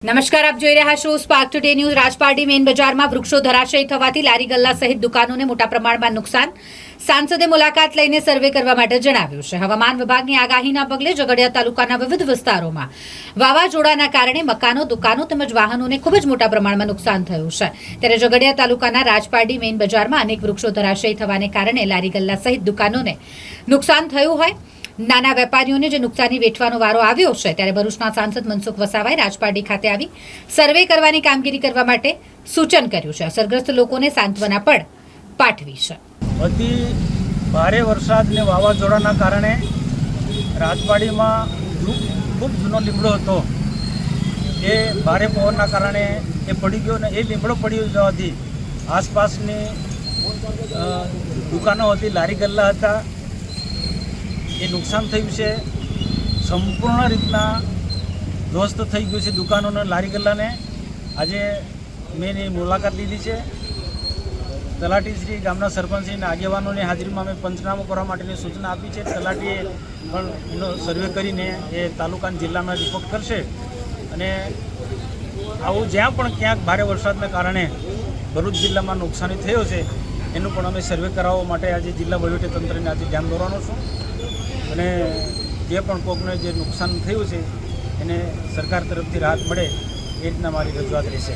નમસ્કાર, આપ જોઈ રહ્યા છો Spark Today News Rajpardi main બજારમાં વૃક્ષો ધરાશયી થવાથી લારી ગલ્લા સહિત દુકાનોને મોટા પ્રમાણમાં નુકસાન. સાંસદે મુલાકાત લઈને સર્વે કરવા માટે જણાવ્યું છે. હવામાન વિભાગની આગાહીના પગલે ઝઘડિયા તાલુકાના વિવિધ વિસ્તારોમાં વાવાઝોડાના કારણે મકાનો, દુકાનો તેમજ વાહનોને ખૂબ જ મોટા પ્રમાણમાં નુકસાન થયું છે. ત્યારે ઝઘડિયા તાલુકાના રાજપારડી મેઇન બજારમાં અનેક વૃક્ષો ધરાશયી થવાને કારણે લારી ગલ્લા સહિત દુકાનોને નુકસાન થયું હોય. નાના વેપારીઓને જે નુકસાની વેઠવાનો વારો આવ્યો છે, ત્યારે ભરૂચના સાંસદ મનસુખ વસાવાએ રાજપારડી ખાતે આવી સર્વે કરવાની કામગીરી કરવા માટે સૂચન કર્યું છે. અસરગ્રસ્ત લોકોને સાંત્વના પણ પાઠવી છે. અતિ ભારે વરસાદ ને વાવાઝોડાના કારણે રાજવાડીમાં ખૂબ જૂનો લીમડો હતો. એ ભારે પવનના કારણે એ પડી ગયો ને એ લીમડો પડી જવાથી આસપાસની દુકાનો હતી, લારી ગલ્લા હતા એ નુકસાન થયું છે. સંપૂર્ણ રીતના ધ્વસ્ત થઈ ગયું છે દુકાનોને લારી ગલ્લાને. આજે મેં એની મુલાકાત લીધી છે. તલાટીશ્રી ગામના સરપંચશ્રીના આગેવાનોની હાજરીમાં અમે પંચનામું કરવા માટેની સૂચના આપી છે. તલાટીએ પણ એનો સર્વે કરીને એ તાલુકા અને જિલ્લામાં રિપોર્ટ કરશે. અને આવું જ્યાં પણ ક્યાંક ભારે વરસાદના કારણે ભરૂચ જિલ્લામાં નુકસાની થયો છે, એનું પણ અમે સર્વે કરાવવા માટે આજે જિલ્લા વહીવટીતંત્રને આજે ધ્યાન દોરવાનો છું. અને જે પણ કોકને જે નુકસાન થયું છે, એને સરકાર તરફથી રાહત મળે એ રીતના મારી રજૂઆત રહેશે.